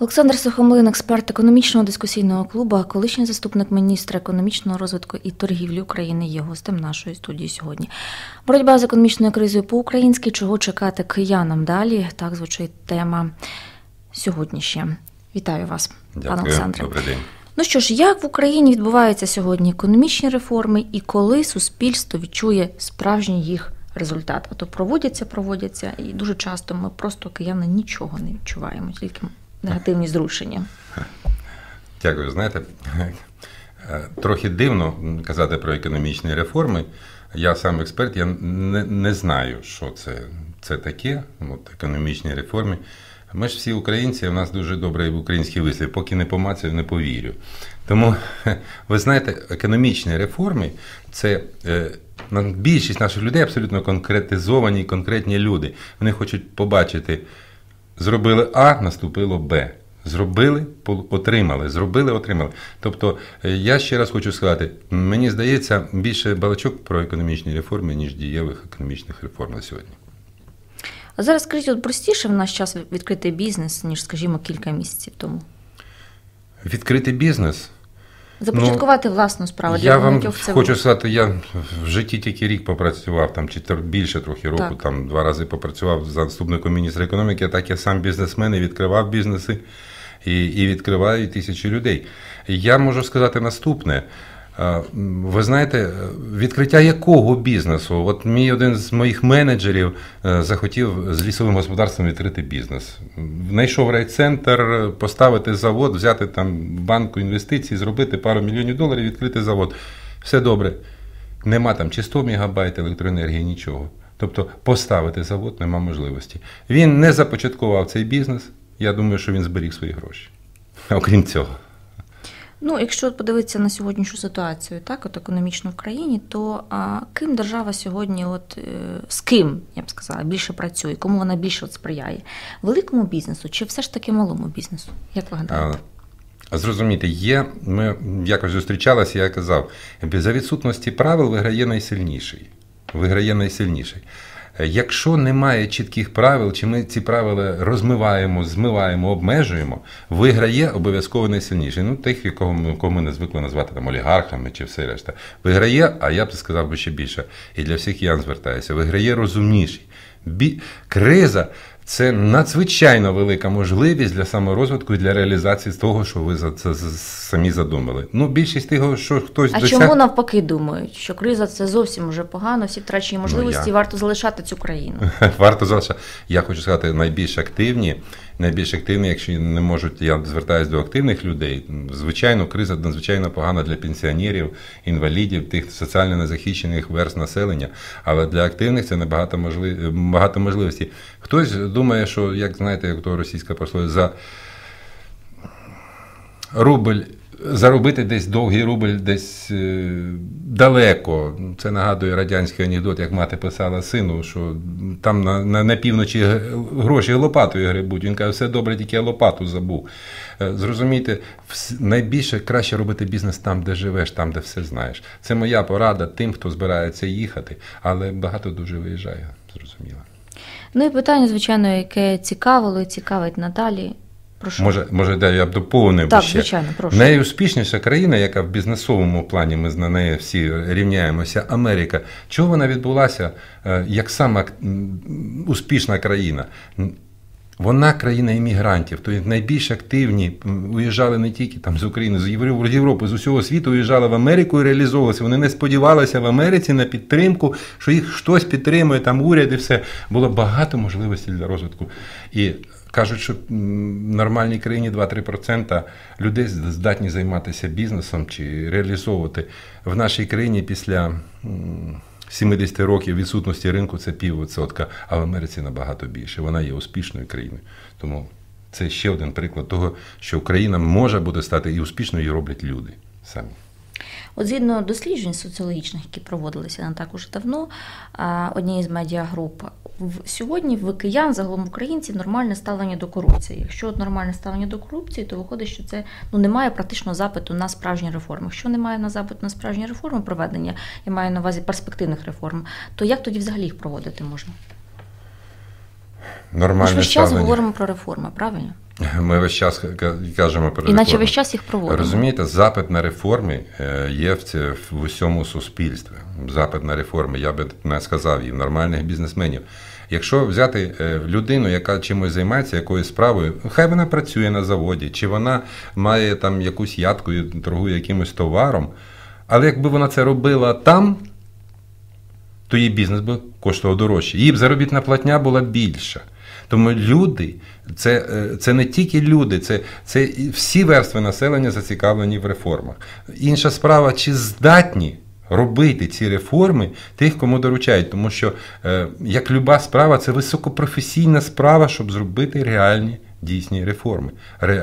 Олександр Сухомлин, експерт економічного дискусійного клубу, а колишній заступник міністра економічного розвитку і торгівлі України є гостем нашої студії сьогодні. Боротьба з економічною кризою по-українськи, чого чекати киянам далі? Так звучить тема сьогодні ще. Вітаю вас, Дякую. пане Олександре. Добрий день. Ну що ж, як в Україні відбуваються сьогодні економічні реформи і коли суспільство відчує справжній їх результат? А то проводяться, проводяться, і дуже часто ми просто кияни нічого не відчуваємо, тільки негативні зрушення. Дякую. Знаєте, трохи дивно казати про економічні реформи. Я сам експерт, я не, не знаю, що це, це таке, от, економічні реформи. Ми ж всі українці, у нас дуже добрий український вислів, поки не помацаю, не повірю. Тому, ви знаєте, економічні реформи це е, більшість наших людей абсолютно конкретизовані, конкретні люди. Вони хочуть побачити, зробили А, наступило Б. Зробили, отримали, зробили, отримали. Тобто, я ще раз хочу сказати, мені здається, більше балачок про економічні реформи, ніж дієвих економічних реформ на сьогодні. А зараз скажіть, от простіше в наш час відкрити бізнес, ніж, скажімо, кілька місяців тому. Відкрити бізнес. Започаткувати ну, власну справу. Для я вам це хочу сказати, я в житті тільки рік попрацював, там чи більше трохи року, так. там два рази попрацював за заступником міністра економіки, так я сам бізнесмен і відкривав бізнеси і, і відкриваю тисячі людей. Я можу сказати наступне. Ви знаєте, відкриття якого бізнесу? От мій один з моїх менеджерів захотів з лісовим господарством відкрити бізнес. Знайшов райцентр, поставити завод, взяти там банку інвестицій, зробити пару мільйонів доларів, відкрити завод. Все добре. Нема там чи 100 мегабайт електроенергії, нічого. Тобто поставити завод нема можливості. Він не започаткував цей бізнес. Я думаю, що він зберіг свої гроші. Окрім цього. Ну, якщо подивитися на сьогоднішню ситуацію, так, от економічно в країні, то а, ким держава сьогодні, от е, з ким я б сказала, більше працює, кому вона більше от сприяє? Великому бізнесу чи все ж таки малому бізнесу? Як ви гадаєте? Зрозуміти, є, ми якось зустрічалися, я казав, за відсутності правил виграє найсильніший. Виграє найсильніший. Якщо немає чітких правил, чи ми ці правила розмиваємо, змиваємо, обмежуємо, виграє обов'язково найсильніший. Ну, тих, якого ми, кого ми не звикли назвати там олігархами чи все решта. Виграє, а я б сказав би ще більше. І для всіх ян звертаюся, виграє розумніший. Бі... Криза це надзвичайно велика можливість для саморозвитку і для реалізації того, що ви за це самі задумали. Ну, більшість того, що хтось а досяг... чому навпаки думають, що криза це зовсім уже погано, всі втрачені можливості, ну, я... варто залишати цю країну. Варто залишати. Я хочу сказати, найбільш активні, найбільш активні, якщо не можуть, я звертаюся до активних людей. Звичайно, криза надзвичайно погана для пенсіонерів, інвалідів, тих соціально незахищених верст населення. Але для активних це небагато можлив... багато можливостей. Хтось думає, що, як знаєте, як то російська пословиця, за рубль. Заробити десь довгий рубль десь е, далеко. Це нагадує радянський анекдот, як мати писала сину, що там на на, на півночі гроші лопатою грибуть. Він каже, все добре, тільки я лопату забув. Е, зрозумійте, найбільше краще робити бізнес там, де живеш, там, де все знаєш. Це моя порада тим, хто збирається їхати, але багато дуже виїжджає, зрозуміло. Ну і питання, звичайно, яке цікавило і цікавить Наталі. Прошу. Може, може, да, я б доповнив так, ще. звичайно, прошу. Найуспішніша країна, яка в бізнесовому плані ми на неї всі рівняємося, Америка. Чого вона відбулася е, як сама успішна країна? Вона країна іммігрантів, тобто найбільш активні уїжджали не тільки там з України, з Європи, з усього світу уїжджали в Америку і реалізовувалися. Вони не сподівалися в Америці на підтримку, що їх щось підтримує, там уряд і все. Було багато можливостей для розвитку. І кажуть, що в нормальній країні 2-3% людей здатні займатися бізнесом чи реалізовувати в нашій країні після. 70 років відсутності ринку це піввідсотка, а в Америці набагато більше. Вона є успішною країною. Тому це ще один приклад того, що Україна може бути стати і успішною, і роблять люди самі. От згідно досліджень соціологічних, які проводилися не так уже давно, однієї з медіагруп, сьогодні в киян, загалом українців, нормальне ставлення до корупції. Якщо от нормальне ставлення до корупції, то виходить, що це ну немає практично запиту на справжні реформи. Якщо немає на запиту на справжні реформи проведення, я маю на увазі перспективних реформ, то як тоді взагалі їх проводити можна? Нормальне Ми ж весь час говоримо про реформи, правильно? Ми весь час кажемо про Іначе реформи. весь час їх проводимо. Розумієте, запит на реформи е, є в, це, в усьому суспільстві. Запит на реформи, я би не сказав, і в нормальних бізнесменів. Якщо взяти е, людину, яка чимось займається, якоюсь справою, хай вона працює на заводі, чи вона має там якусь ядку і торгує якимось товаром, але якби вона це робила там, то її бізнес би коштував дорожче. Її б заробітна платня була більша. Тому люди, це е, це не тільки люди, це це всі верстви населення зацікавлені в реформах. Інша справа, чи здатні робити ці реформи тих, кому доручають. Тому що, е, як люба справа, це високопрофесійна справа, щоб зробити реальні. Дійсні реформи.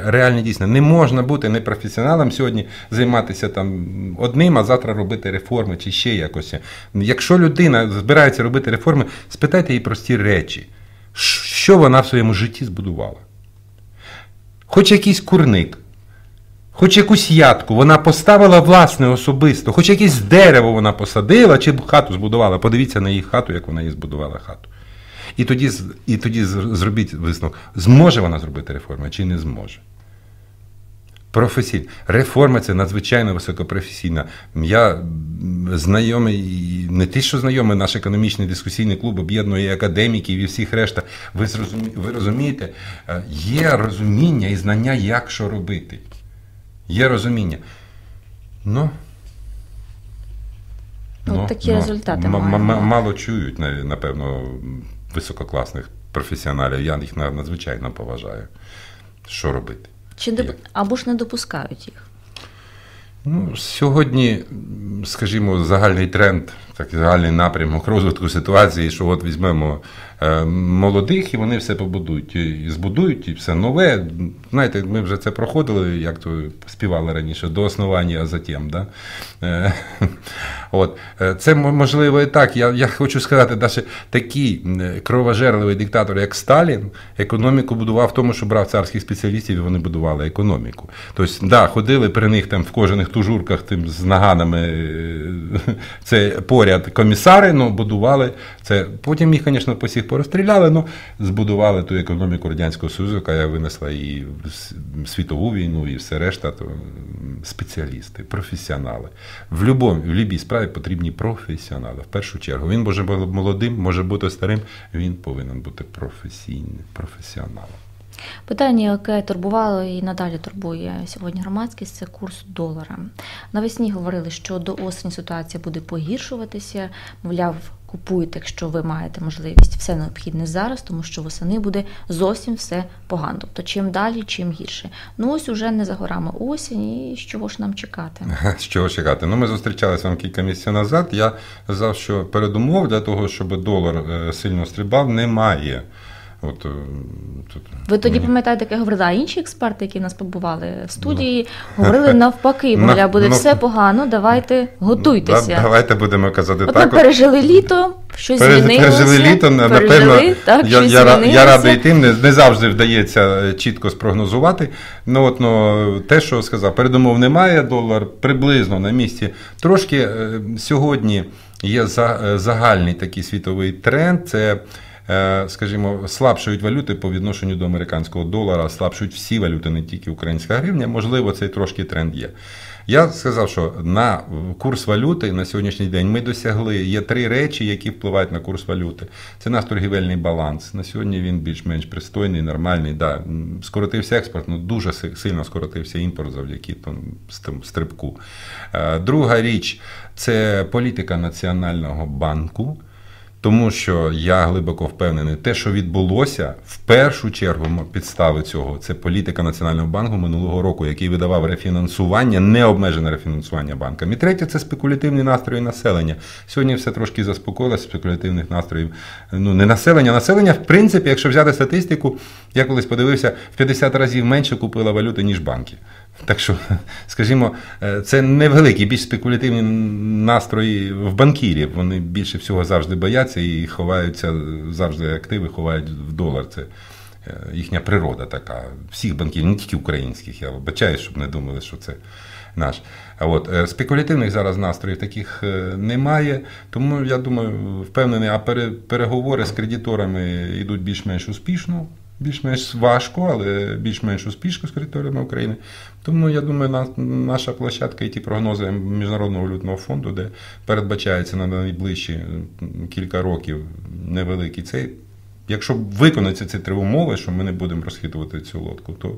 Реальні дійсно. Не можна бути непрофесіоналом сьогодні, займатися там одним, а завтра робити реформи чи ще якось. Якщо людина збирається робити реформи, спитайте її прості речі що вона в своєму житті збудувала. Хоч якийсь курник, хоч якусь ятку вона поставила власне особисто, хоч якесь дерево вона посадила, чи хату збудувала. Подивіться на її хату, як вона її збудувала хату. І тоді і тоді зробіть висновок, зможе вона зробити реформу, чи не зможе. Професійна. Реформа це надзвичайно високопрофесійна. Я знайомий, не те, що знайомий, наш економічний дискусійний клуб об'єднує академіків і всіх решта. Ви зрозумі, ви розумієте, е, є розуміння і знання, як що робити. Є розуміння. Ну, От ну, такі ну, результати м- м- мало чують, напевно, висококласних професіоналів. Я їх надзвичайно поважаю. Що робити? Чи доп... або ж не допускають їх? Ну, Сьогодні, скажімо, загальний тренд, так загальний напрямок розвитку ситуації, що от візьмемо Е, молодих, і вони все побудують і збудують, і все нове. Знаєте, ми вже це проходили, як то співали раніше, до основання, а затім. Да? Е, от. Е, це можливо і так. Я я хочу сказати, навіть такий кровожерливий диктатор, як Сталін, економіку будував в тому, що брав царських спеціалістів, і вони будували економіку. Тобто, да, ходили при них там в кожаних тужурках тим з наганами це поряд комісари, але будували це. Потім їх, звісно, по сих порозстріляли, ну збудували ту економіку Радянського Союзу, яка винесла і світову війну, і все решта, то спеціалісти, професіонали. В любому, в любій справі потрібні професіонали. В першу чергу. Він може бути молодим, може бути старим, він повинен бути професійним, професіоналом. Питання, яке турбувало і надалі турбує сьогодні громадськість, це курс долара. Навесні говорили, що до осені ситуація буде погіршуватися. Мовляв, купуйте, якщо ви маєте можливість все необхідне зараз, тому що восени буде зовсім все погано. Тобто, чим далі, чим гірше. Ну ось уже не за горами осінь, і з чого ж нам чекати? З чого чекати? Ну, ми зустрічалися вам кілька місяців назад. Я казав, що передумов для того, щоб долар е, сильно стрибав, немає. От, е, тут, Ви тоді мені... пам'ятаєте, як я говорила, а інші експерти, які нас побували в студії, ну, говорили навпаки, мовля, буде ну, все погано, давайте готуйтеся. Давайте будемо казати От так. Ми пережили літо, щось змінилося. Пережили літо, напевно, так, я, я, я радий тим, не, не завжди вдається е, чітко спрогнозувати. Ну, от, ну, Те, що сказав, передумов немає, долар приблизно на місці. Трошки е, сьогодні є загальний такий світовий тренд. це Е, скажімо, слабшують валюти по відношенню до американського долара, слабшують всі валюти, не тільки українська гривня. Можливо, цей трошки тренд є. Я сказав, що на курс валюти на сьогоднішній день ми досягли. Є три речі, які впливають на курс валюти. Це наш торгівельний баланс. На сьогодні він більш-менш пристойний, нормальний. Да. Скоротився експорт, ну дуже сильно скоротився імпорт завдяки тому стрибку. Е, друга річ це політика Національного банку. Тому що я глибоко впевнений, те, що відбулося, в першу чергу підстави цього це політика Національного банку минулого року, який видавав рефінансування, необмежене рефінансування банкам. І третє це спекулятивні настрої населення. Сьогодні все трошки заспокоїлося спекулятивних настроїв. Ну не населення. Населення, в принципі, якщо взяти статистику, я колись подивився, в 50 разів менше купила валюти, ніж банки. Так що, скажімо, е, це невеликі, більш спекулятивні настрої в банкірів. Вони більше всього завжди бояться і ховаються, завжди активи ховають в долар. Це е, їхня природа така. Всіх банкірів, не тільки українських. Я вибачаю, щоб не думали, що це наш. А от е, спекулятивних зараз настроїв таких немає. Тому я думаю, впевнений, а переговори з кредиторами йдуть більш-менш успішно. Більш-менш важко, але більш-менш успішно з територіями України. Тому я думаю, на, наша площадка і ті прогнози Міжнародного валютного фонду, де передбачається на найближчі кілька років невеликий цей. Якщо виконаються ці три умови, що ми не будемо розхитувати цю лодку, то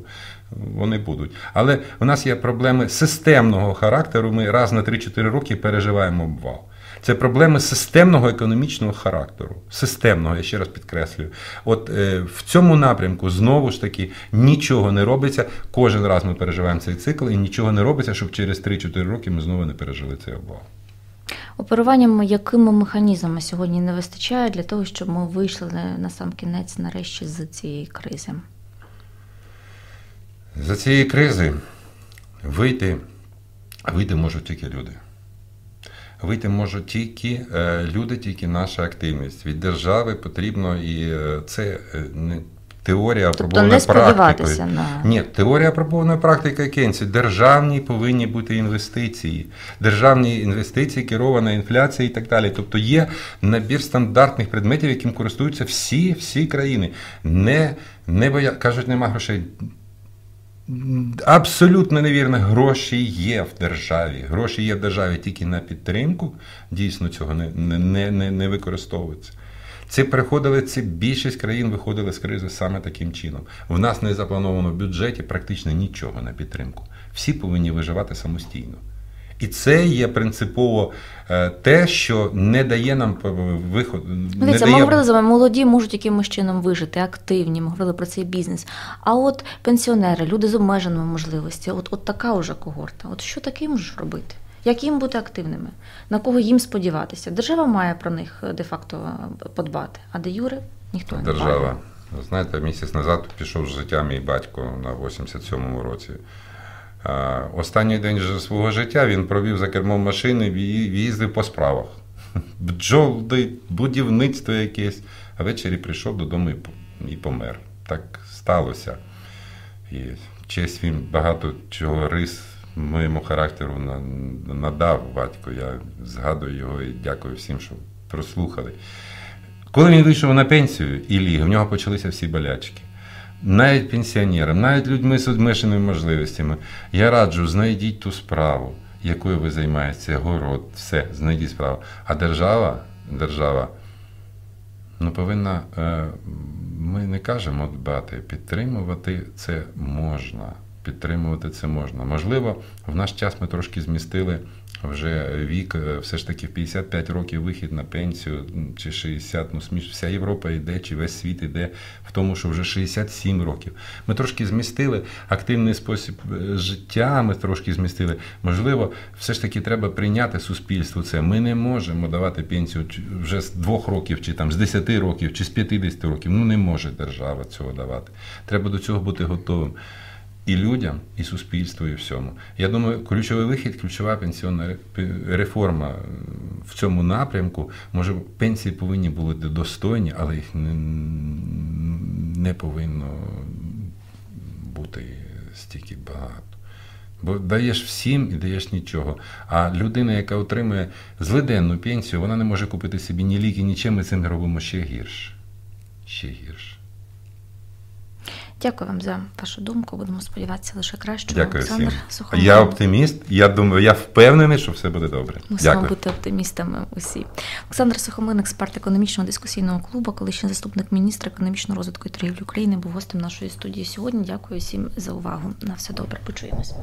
вони будуть. Але у нас є проблеми системного характеру. Ми раз на 3-4 роки переживаємо обвал. Це проблеми системного економічного характеру. Системного, я ще раз підкреслюю. От е, в цьому напрямку знову ж таки нічого не робиться. Кожен раз ми переживаємо цей цикл, і нічого не робиться, щоб через 3-4 роки ми знову не пережили цей обвал. Оперуванням якими механізмами сьогодні не вистачає для того, щоб ми вийшли на сам кінець нарешті з цієї кризи? За цієї кризи вийти, вийти можуть тільки люди. Вийти можуть тільки е, люди, тільки наша активність. Від держави потрібно і е, це не теорія апробованої тобто практикою. На... Ні, теорія апробованої практики Кенсі. Державні повинні бути інвестиції, державні інвестиції, керована інфляція і так далі. Тобто є набір стандартних предметів, яким користуються всі всі країни. Не, не боя... Кажуть, нема грошей. Абсолютно невірно, гроші є в державі. Гроші є в державі тільки на підтримку. Дійсно, цього не не, не, не використовується. Ці приходили, ці більшість країн виходили з кризи саме таким чином. В нас не заплановано в бюджеті практично нічого на підтримку. Всі повинні виживати самостійно. І це є принципово е, те, що не дає нам виходу. Дивіться, ми говорили з вами, молоді можуть якимось чином вижити, активні, ми говорили про цей бізнес. А от пенсіонери, люди з обмеженими можливостями, от от така вже когорта. От що таке можеш робити? Як їм бути активними? На кого їм сподіватися? Держава має про них де-факто подбати, а де Юри ніхто не Держава. Держава. Знаєте, місяць назад пішов з життя мій батько на 87-му році. Останній день свого життя він провів за кермом машини і їздив по справах. Бджоли, будівництво якесь. А ввечері прийшов додому і помер. Так сталося. І честь він багато чого рис моєму характеру надав батько. Я згадую його і дякую всім, що прослухали. Коли він вийшов на пенсію і ліг, в нього почалися всі болячки навіть пенсіонерам, навіть людьми з обмеженими можливостями, я раджу, знайдіть ту справу, якою ви займаєтеся, город, все, знайдіть справу. А держава, держава ну, повинна, е, ми не кажемо дбати, підтримувати це можна. Підтримувати це можна. Можливо, в наш час ми трошки змістили вже вік, е, все ж таки в 55 років вихід на пенсію, чи 60, ну сміш, вся Європа йде, чи весь світ йде в тому, що вже 67 років. Ми трошки змістили активний спосіб е, життя, ми трошки змістили. Можливо, все ж таки треба прийняти суспільство це. Ми не можемо давати пенсію вже з двох років, чи там з 10 років, чи з 50 років. Ну не може держава цього давати. Треба до цього бути готовим і людям, і суспільству, і всьому. Я думаю, ключовий вихід, ключова пенсіонна реформа в цьому напрямку. Може, пенсії повинні бути достойні, але їх не, повинно бути стільки багато. Бо даєш всім і даєш нічого. А людина, яка отримує злиденну пенсію, вона не може купити собі ні ліки, нічим, ми цим робимо ще гірше. Ще гірше. Дякую вам за вашу думку. Будемо сподіватися лише краще. Дякую Олександр всім. Сухомин. Я оптиміст. Я думаю, я впевнений, що все буде добре. Мусимо Дякую. бути оптимістами. Усі Олександр Сухомин, експерт економічного дискусійного клубу, колишній заступник міністра економічного розвитку і торгівлі України, був гостем нашої студії сьогодні. Дякую всім за увагу. На все добре. Почуємось.